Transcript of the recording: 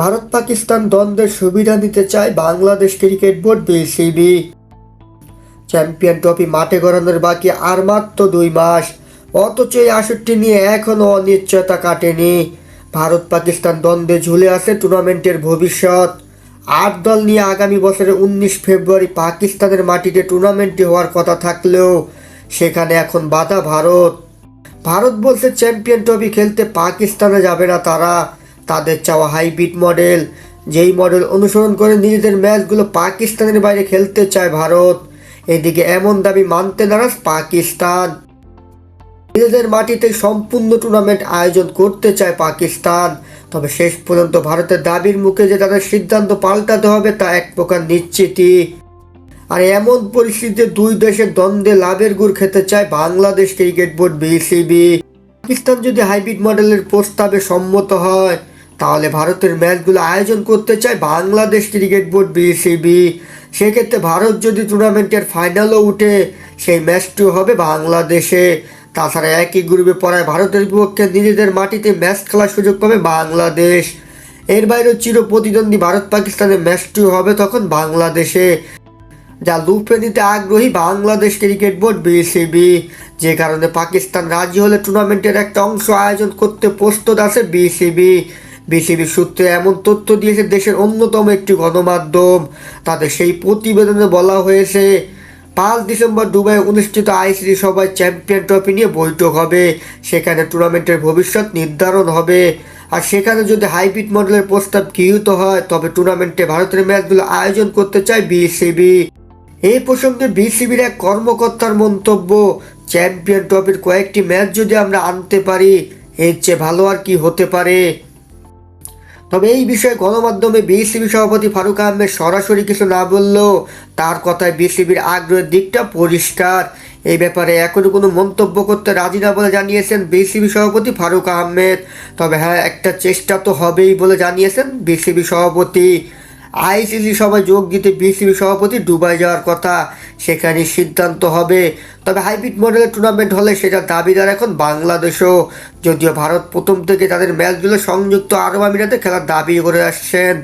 ভারত পাকিস্তান দ্বন্দ্বের সুবিধা নিতে চায় Bangladesh cricket board BCB. Champion trophy মাঠে গড়ানোর বাকি আর মাত্র দুই মাস। অথচ এই আসরটি নিয়ে এখনও অনিশ্চয়তা কাটেনি। ভারত পাকিস্তান দ্বন্দ্বে ঝুলে আছে টুর্নামেন্টের ভবিষ্যৎ। আট দল নিয়ে আগামী বছরের উনিশ ফেব্রুয়ারি পাকিস্তানের মাটিতে টুর্নামেন্টটি হওয়ার কথা থাকলেও সেখানে এখন বাধা ভারত। ভারত বলছে চ্যাম্পিয়ন ট্রফি খেলতে পাকিস্তানে যাবে না তারা। তাদের চাওয়া হাইব্রিড মডেল, যেই মডেল অনুসরণ করে নিজেদের ম্যাচগুলো পাকিস্তানের বাইরে খেলতে চায় ভারত। এদিকে এমন দাবি মানতে নারাজ পাকিস্তান। নিজেদের মাটিতে সম্পূর্ণ টুর্নামেন্ট আয়োজন করতে চায় পাকিস্তান। তবে শেষ পর্যন্ত ভারতের দাবির মুখে যে তাদের সিদ্ধান্ত পাল্টাতে হবে তা এক প্রকার নিশ্চিতই। আর এমন পরিস্থিতিতে দুই দেশের দ্বন্দ্বে লাভের গুড় খেতে চায় Bangladesh cricket board BCB. Pakistan যদি হাইব্রিড মডেলের প্রস্তাবে সম্মত হয় তাহলে ভারতের ম্যাচগুলো আয়োজন করতে চায় বাংলাদেশ ক্রিকেট বোর্ড বিসিবি সেক্ষেত্রে ভারত যদি টুর্নামেন্টের ফাইনালও উঠে, সেই ম্যাচটিও হবে বাংলাদেশে। তাছাড়া একই গ্রুপে পড়ায় ভারতের বিপক্ষে নিজেদের মাটিতে ম্যাচ খেলার সুযোগ পাবে বাংলাদেশ। এর বাইরেও চির প্রতিদ্বন্দ্বী ভারত পাকিস্তানের ম্যাচটিও হবে তখন বাংলাদেশে। যা লুফে নিতে আগ্রহী বাংলাদেশ ক্রিকেট বোর্ড বিসিবি যে কারণে পাকিস্তান রাজি হলে টুর্নামেন্টের একটা অংশ আয়োজন করতে প্রস্তুত আছে বিসিবি বিসিবি সূত্রে এমন তথ্য দিয়েছে দেশের অন্যতম একটি গণমাধ্যম। তাদের সেই প্রতিবেদনে বলা হয়েছে, পাঁচ ডিসেম্বর দুবাই অনুষ্ঠিত আইসিসি সভায় চ্যাম্পিয়ন ট্রফি নিয়ে বৈঠক হবে। সেখানে টুর্নামেন্টের ভবিষ্যৎ নির্ধারণ হবে। আর সেখানে যদি হাইব্রিড মডেলের প্রস্তাব গৃহীত হয়, তবে টুর্নামেন্টে ভারতের ম্যাচগুলো আয়োজন করতে চায় বিসিবি। এই প্রসঙ্গে বিসিবির এক কর্মকর্তার মন্তব্য, চ্যাম্পিয়ন ট্রফির কয়েকটি ম্যাচ যদি আমরা আনতে পারি, এর চেয়ে ভালো আর কি হতে পারে? তবে এই বিষয়ে গণমাধ্যমে বিসিবি সভাপতি ফারুক আহমেদ সরাসরি কিছু না বললেও তার কথায় বিসিবির আগ্রহের দিকটা পরিষ্কার। এই ব্যাপারে এখনও কোনো মন্তব্য করতে রাজি না বলে জানিয়েছেন বিসিবি সভাপতি ফারুক আহমেদ। তবে হ্যাঁ একটা চেষ্টা তো হবেই বলে জানিয়েছেন বিসিবি সভাপতি। আইসিসি সভায় যোগ দিতে বিসিবি সভাপতি দুবাই যাওয়ার কথা। সেখানে সিদ্ধান্ত হবে। তবে হাইব্রিড মডেলের টুর্নামেন্ট হলে সেটা দাবিদার এখন বাংলাদেশও। যদিও ভারত প্রথম থেকে তাদের ম্যাচগুলো সংযুক্ত আরব আমিরাতে খেলার দাবি করে আসছেন।